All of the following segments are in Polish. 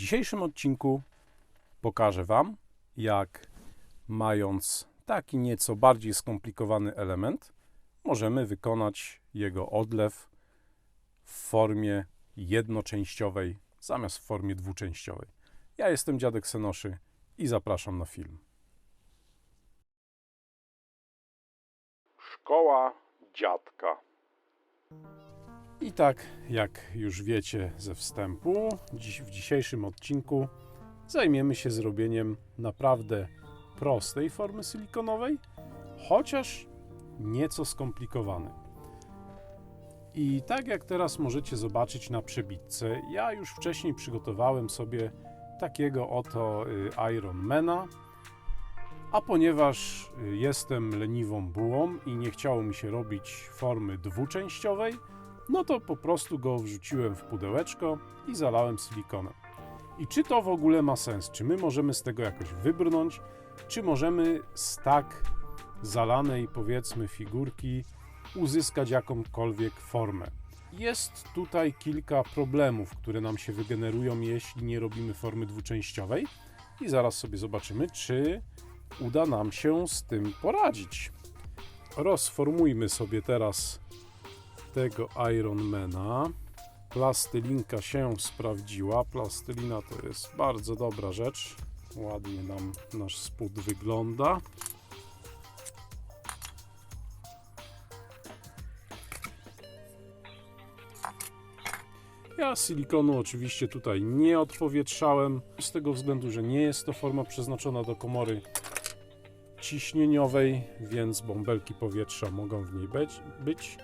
dzisiejszym odcinku pokażę Wam, jak mając taki nieco bardziej skomplikowany element, możemy wykonać jego odlew w formie jednoczęściowej zamiast w formie dwuczęściowej. Ja jestem dziadek Senoszy i zapraszam na film. Szkoła dziadka. I tak, jak już wiecie ze wstępu, dziś, w dzisiejszym odcinku zajmiemy się zrobieniem naprawdę prostej formy silikonowej, chociaż nieco skomplikowanej. I tak jak teraz możecie zobaczyć na przebitce, ja już wcześniej przygotowałem sobie takiego oto y, Ironmana, a ponieważ y, jestem leniwą bułą i nie chciało mi się robić formy dwuczęściowej, no to po prostu go wrzuciłem w pudełeczko i zalałem silikonem. I czy to w ogóle ma sens? Czy my możemy z tego jakoś wybrnąć? Czy możemy z tak zalanej, powiedzmy, figurki uzyskać jakąkolwiek formę? Jest tutaj kilka problemów, które nam się wygenerują, jeśli nie robimy formy dwuczęściowej, i zaraz sobie zobaczymy, czy uda nam się z tym poradzić. Rozformujmy sobie teraz tego Ironmana. Plastylinka się sprawdziła. Plastelina to jest bardzo dobra rzecz. Ładnie nam nasz spód wygląda. Ja silikonu oczywiście tutaj nie odpowietrzałem, z tego względu, że nie jest to forma przeznaczona do komory ciśnieniowej, więc bąbelki powietrza mogą w niej być.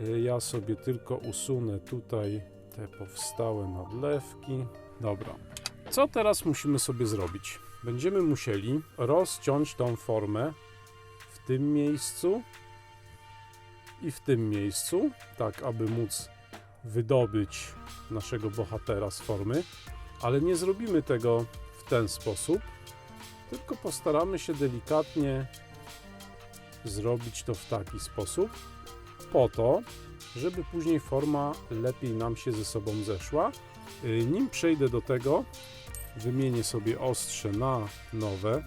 Y, Ja sobie tylko usunę tutaj te powstałe nadlewki. Dobra. Co teraz musimy sobie zrobić? Będziemy musieli rozciąć tą formę w tym miejscu i w tym miejscu, tak aby móc wydobyć naszego bohatera z formy, ale nie zrobimy tego w ten sposób, tylko postaramy się delikatnie zrobić to w taki sposób, po to, żeby później forma lepiej nam się ze sobą zeszła. Y, Nim przejdę do tego, wymienię sobie ostrze na nowe,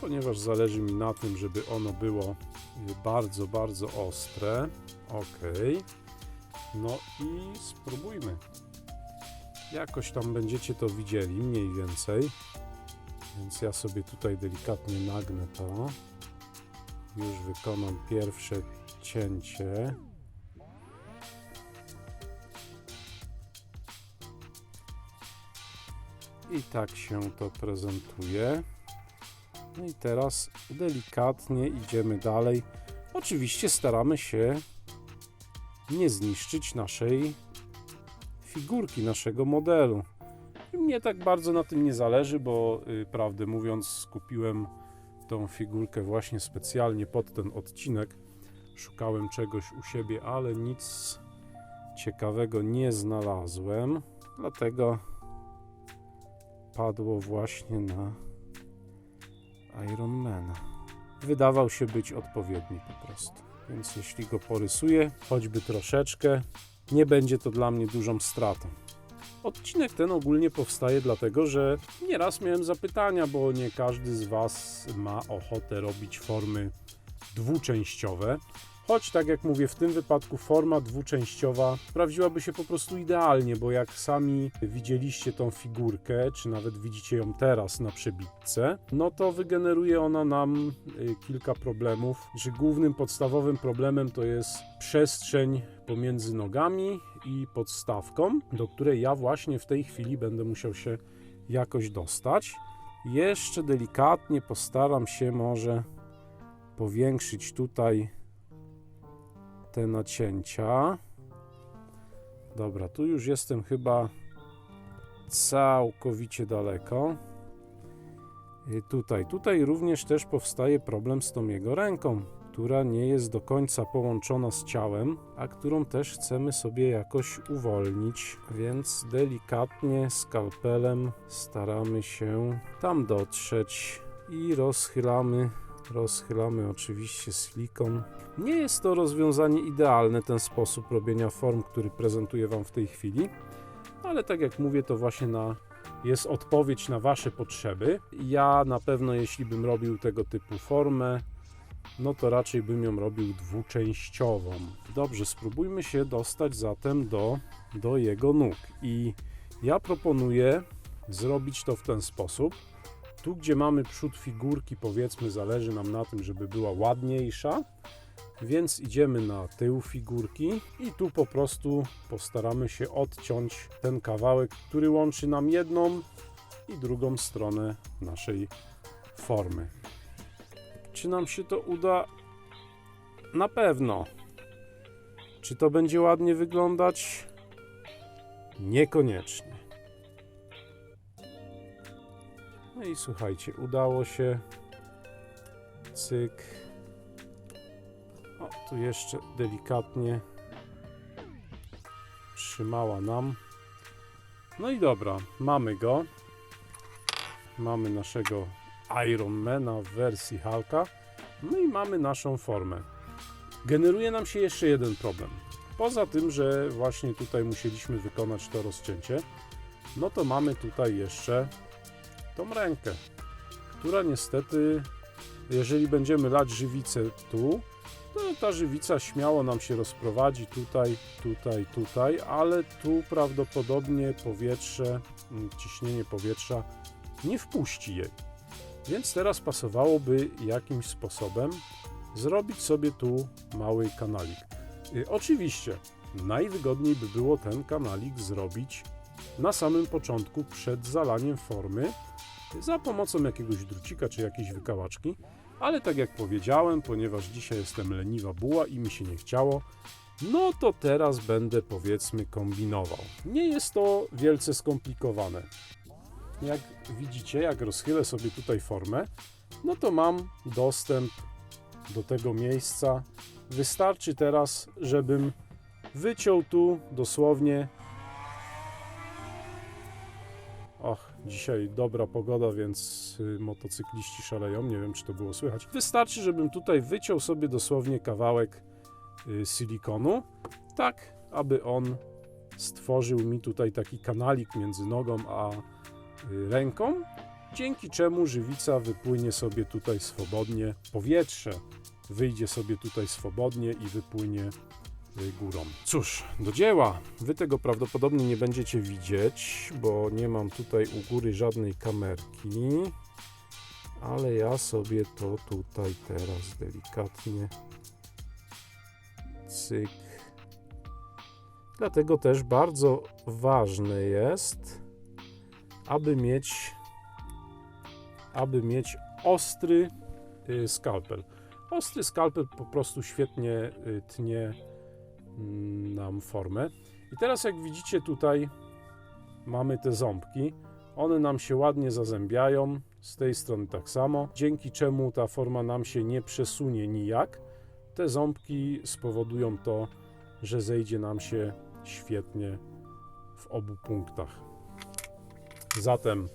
ponieważ zależy mi na tym, żeby ono było y, bardzo, bardzo ostre. Ok. No i spróbujmy. Jakoś tam będziecie to widzieli, mniej więcej. Więc ja sobie tutaj delikatnie nagnę to. Już wykonam pierwsze cięcie. I tak się to prezentuje. No i teraz delikatnie idziemy dalej. Oczywiście staramy się nie zniszczyć naszej figurki, naszego modelu. Mnie tak bardzo na tym nie zależy, bo y, prawdę mówiąc, skupiłem tą figurkę właśnie specjalnie pod ten odcinek. Szukałem czegoś u siebie, ale nic ciekawego nie znalazłem. Dlatego padło właśnie na Ironmana. Wydawał się być odpowiedni po prostu. Więc jeśli go porysuję, choćby troszeczkę, nie będzie to dla mnie dużą stratą. Odcinek ten ogólnie powstaje dlatego, że nieraz miałem zapytania, bo nie każdy z Was ma ochotę robić formy dwuczęściowe. Choć, tak jak mówię, w tym wypadku forma dwuczęściowa sprawdziłaby się po prostu idealnie, bo jak sami widzieliście tą figurkę, czy nawet widzicie ją teraz na przebitce, no to wygeneruje ona nam y, kilka problemów. Że głównym podstawowym problemem to jest przestrzeń pomiędzy nogami i podstawką, do której ja właśnie w tej chwili będę musiał się jakoś dostać. Jeszcze delikatnie postaram się może powiększyć tutaj te nacięcia. Dobra, tu już jestem chyba całkowicie daleko. I tutaj, tutaj również też powstaje problem z tą jego ręką, która nie jest do końca połączona z ciałem, a którą też chcemy sobie jakoś uwolnić, więc delikatnie skalpelem staramy się tam dotrzeć i rozchylamy rozchylamy oczywiście silikon. Nie jest to rozwiązanie idealne, ten sposób robienia form, który prezentuję Wam w tej chwili, ale tak jak mówię, to właśnie na, jest odpowiedź na Wasze potrzeby. Ja na pewno, jeśli bym robił tego typu formę, no to raczej bym ją robił dwuczęściową. Dobrze, spróbujmy się dostać zatem do, do jego nóg. I ja proponuję zrobić to w ten sposób. Tu, gdzie mamy przód figurki, powiedzmy, zależy nam na tym, żeby była ładniejsza, więc idziemy na tył figurki i tu po prostu postaramy się odciąć ten kawałek, który łączy nam jedną i drugą stronę naszej formy. Czy nam się to uda? Na pewno. Czy to będzie ładnie wyglądać? Niekoniecznie. No i słuchajcie, udało się. Cyk. O, tu jeszcze delikatnie trzymała nam. No i dobra, mamy go. Mamy naszego Ironmana w wersji Hulka. No i mamy naszą formę. Generuje nam się jeszcze jeden problem. Poza tym, że właśnie tutaj musieliśmy wykonać to rozcięcie, no to mamy tutaj jeszcze tą rękę, która niestety, jeżeli będziemy lać żywicę tu, to ta żywica śmiało nam się rozprowadzi tutaj, tutaj, tutaj, ale tu prawdopodobnie powietrze, mm, ciśnienie powietrza nie wpuści jej. Więc teraz pasowałoby jakimś sposobem zrobić sobie tu mały kanalik. Y, Oczywiście najwygodniej by było ten kanalik zrobić na samym początku przed zalaniem formy za pomocą jakiegoś drucika czy jakiejś wykałaczki, ale tak jak powiedziałem, ponieważ dzisiaj jestem leniwa buła i mi się nie chciało, no to teraz będę powiedzmy kombinował. Nie jest to wielce skomplikowane. Jak widzicie, jak rozchylę sobie tutaj formę, no to mam dostęp do tego miejsca. Wystarczy teraz, żebym wyciął tu dosłownie. Dzisiaj dobra pogoda, więc y, motocykliści szaleją. Nie wiem, czy to było słychać. Wystarczy, żebym tutaj wyciął sobie dosłownie kawałek y, silikonu, tak aby on stworzył mi tutaj taki kanalik między nogą a y, ręką, dzięki czemu żywica wypłynie sobie tutaj swobodnie, powietrze wyjdzie sobie tutaj swobodnie i wypłynie górą. Cóż, do dzieła. Wy tego prawdopodobnie nie będziecie widzieć, bo nie mam tutaj u góry żadnej kamerki, ale ja sobie to tutaj teraz delikatnie cyk. Dlatego też bardzo ważne jest, aby mieć aby mieć ostry y, skalpel. Ostry skalpel po prostu świetnie y, tnie nam formę. I teraz jak widzicie tutaj mamy te ząbki. One nam się ładnie zazębiają, z tej strony tak samo, dzięki czemu ta forma nam się nie przesunie nijak. Te ząbki spowodują to, że zejdzie nam się świetnie w obu punktach. Zatem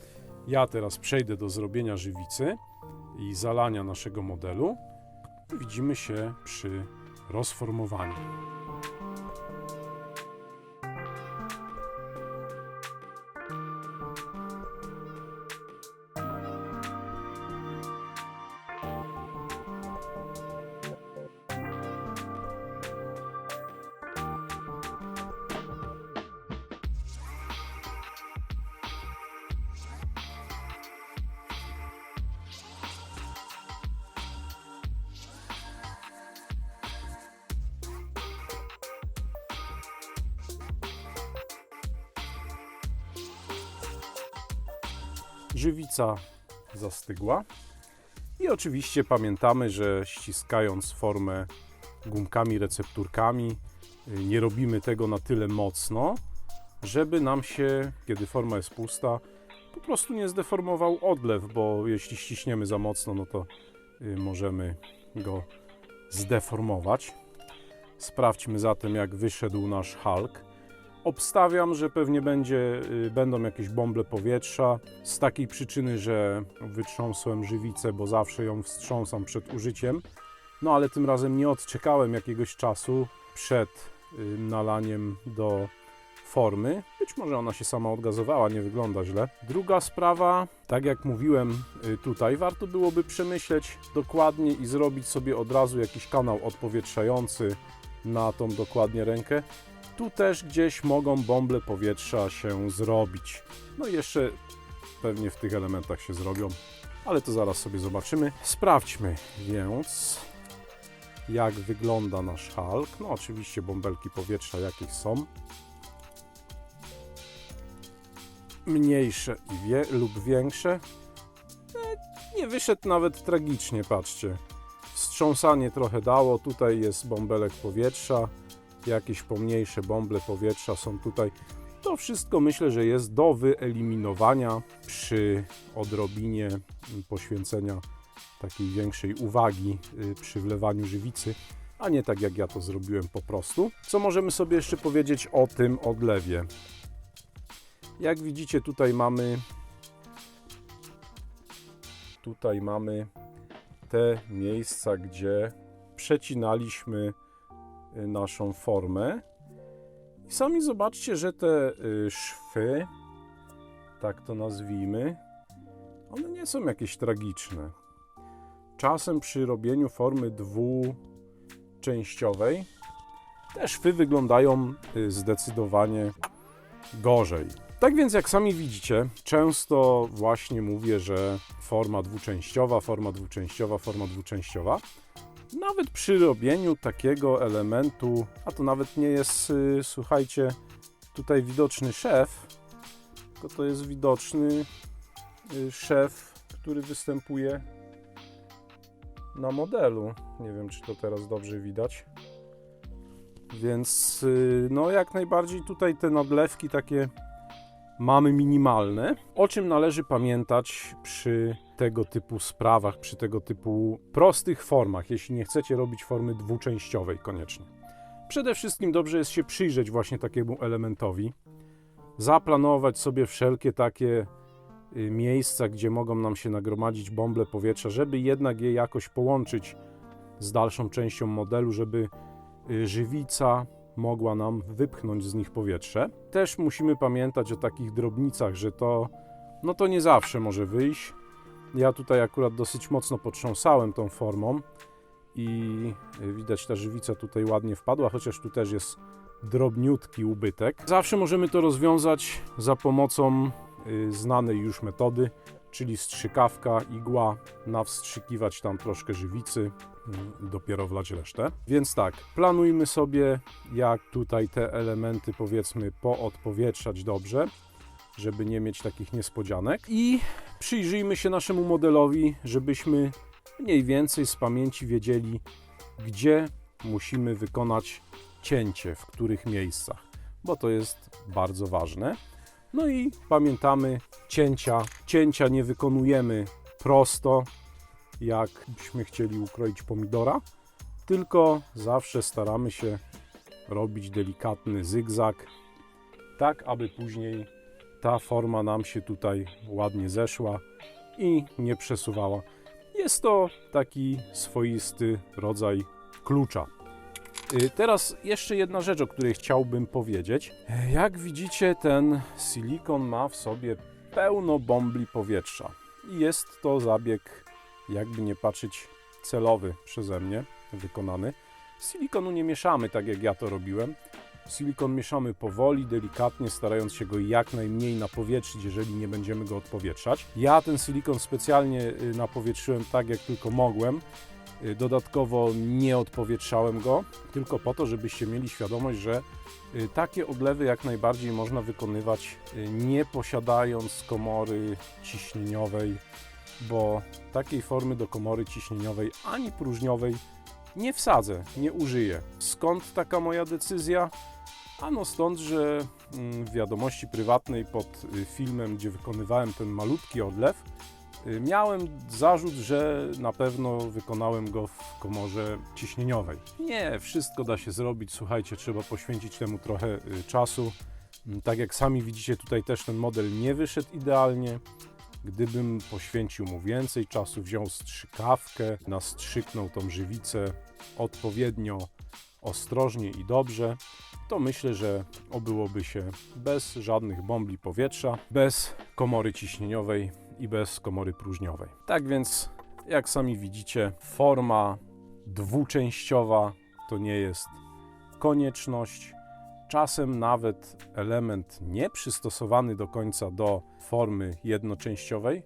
ja teraz przejdę do zrobienia żywicy i zalania naszego modelu. Widzimy się przy rozformowaniu. Żywica zastygła. I oczywiście pamiętamy, że ściskając formę gumkami, recepturkami, y, nie robimy tego na tyle mocno, żeby nam się, kiedy forma jest pusta, po prostu nie zdeformował odlew, bo jeśli ściśniemy za mocno, no to y, możemy go zdeformować. Sprawdźmy zatem, jak wyszedł nasz Hulk. Obstawiam, że pewnie będzie, y, będą jakieś bąble powietrza z takiej przyczyny, że wytrząsłem żywicę, bo zawsze ją wstrząsam przed użyciem. No ale tym razem nie odczekałem jakiegoś czasu przed y, nalaniem do formy. Być może ona się sama odgazowała, nie wygląda źle. Druga sprawa, tak jak mówiłem y, tutaj, warto byłoby przemyśleć dokładnie i zrobić sobie od razu jakiś kanał odpowietrzający na tą dokładnie rękę. Tu też gdzieś mogą bąble powietrza się zrobić. No i jeszcze pewnie w tych elementach się zrobią, ale to zaraz sobie zobaczymy. Sprawdźmy więc, jak wygląda nasz Hulk. No oczywiście bąbelki powietrza jakieś są. Mniejsze i wie, lub większe. E, Nie wyszedł nawet tragicznie, patrzcie. Wstrząsanie trochę dało, tutaj jest bąbelek powietrza, jakieś pomniejsze bąble powietrza są tutaj. To wszystko myślę, że jest do wyeliminowania przy odrobinie mm, poświęcenia takiej większej uwagi y, przy wlewaniu żywicy, a nie tak jak ja to zrobiłem po prostu. Co możemy sobie jeszcze powiedzieć o tym odlewie? Jak widzicie, tutaj mamy tutaj mamy te miejsca, gdzie przecinaliśmy naszą formę. I sami zobaczcie, że te y, szwy, tak to nazwijmy, one nie są jakieś tragiczne. Czasem przy robieniu formy dwuczęściowej te szwy wyglądają y, zdecydowanie gorzej. Tak więc, jak sami widzicie, często właśnie mówię, że forma dwuczęściowa, forma dwuczęściowa, forma dwuczęściowa. Nawet przy robieniu takiego elementu, a to nawet nie jest, y, słuchajcie, tutaj widoczny szef, tylko to jest widoczny y, szef, który występuje na modelu. Nie wiem, czy to teraz dobrze widać. Więc y, no jak najbardziej tutaj te nadlewki takie mamy minimalne. O czym należy pamiętać przy tego typu sprawach, przy tego typu prostych formach, jeśli nie chcecie robić formy dwuczęściowej koniecznie. Przede wszystkim dobrze jest się przyjrzeć właśnie takiemu elementowi, zaplanować sobie wszelkie takie y, miejsca, gdzie mogą nam się nagromadzić bąble powietrza, żeby jednak je jakoś połączyć z dalszą częścią modelu, żeby y, żywica mogła nam wypchnąć z nich powietrze. Też musimy pamiętać o takich drobnicach, że to no to nie zawsze może wyjść. Ja tutaj akurat dosyć mocno potrząsałem tą formą i widać ta żywica tutaj ładnie wpadła, chociaż tu też jest drobniutki ubytek. Zawsze możemy to rozwiązać za pomocą y, znanej już metody, czyli strzykawka, igła, nawstrzykiwać tam troszkę żywicy, y, dopiero wlać resztę. Więc tak, planujmy sobie, jak tutaj te elementy powiedzmy poodpowietrzać dobrze, żeby nie mieć takich niespodzianek. I przyjrzyjmy się naszemu modelowi, żebyśmy mniej więcej z pamięci wiedzieli, gdzie musimy wykonać cięcie, w których miejscach, bo to jest bardzo ważne. No i pamiętamy cięcia. Cięcia nie wykonujemy prosto, jakbyśmy chcieli ukroić pomidora, tylko zawsze staramy się robić delikatny zygzak, tak aby później ta forma nam się tutaj ładnie zeszła i nie przesuwała. Jest to taki swoisty rodzaj klucza. Y, Teraz jeszcze jedna rzecz, o której chciałbym powiedzieć. Jak widzicie, ten silikon ma w sobie pełno bombli powietrza. I jest to zabieg, jakby nie patrzeć, celowy przeze mnie wykonany. Silikonu nie mieszamy tak, jak ja to robiłem. Silikon mieszamy powoli, delikatnie, starając się go jak najmniej napowietrzyć, jeżeli nie będziemy go odpowietrzać. Ja ten silikon specjalnie y, napowietrzyłem tak, jak tylko mogłem. Y, Dodatkowo nie odpowietrzałem go, tylko po to, żebyście mieli świadomość, że y, takie odlewy jak najbardziej można wykonywać nie posiadając komory ciśnieniowej, bo takiej formy do komory ciśnieniowej ani próżniowej nie wsadzę, nie użyję. Skąd taka moja decyzja? Ano stąd, że mm, w wiadomości prywatnej pod y, filmem, gdzie wykonywałem ten malutki odlew, y, miałem zarzut, że na pewno wykonałem go w komorze ciśnieniowej. Nie, wszystko da się zrobić. Słuchajcie, trzeba poświęcić temu trochę y, czasu. Mm, Tak jak sami widzicie, tutaj też ten model nie wyszedł idealnie. Gdybym poświęcił mu więcej czasu, wziął strzykawkę, nastrzyknął tą żywicę odpowiednio ostrożnie i dobrze, to myślę, że obyłoby się bez żadnych bombli powietrza, bez komory ciśnieniowej i bez komory próżniowej. Tak więc, jak sami widzicie, forma dwuczęściowa to nie jest konieczność. Czasem nawet element nieprzystosowany do końca do formy jednoczęściowej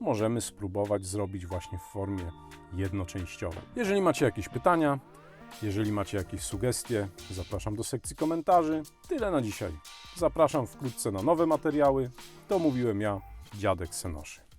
możemy spróbować zrobić właśnie w formie jednoczęściowej. Jeżeli macie jakieś pytania, jeżeli macie jakieś sugestie, zapraszam do sekcji komentarzy. Tyle na dzisiaj. Zapraszam wkrótce na nowe materiały. To mówiłem ja, dziadek Senoszy.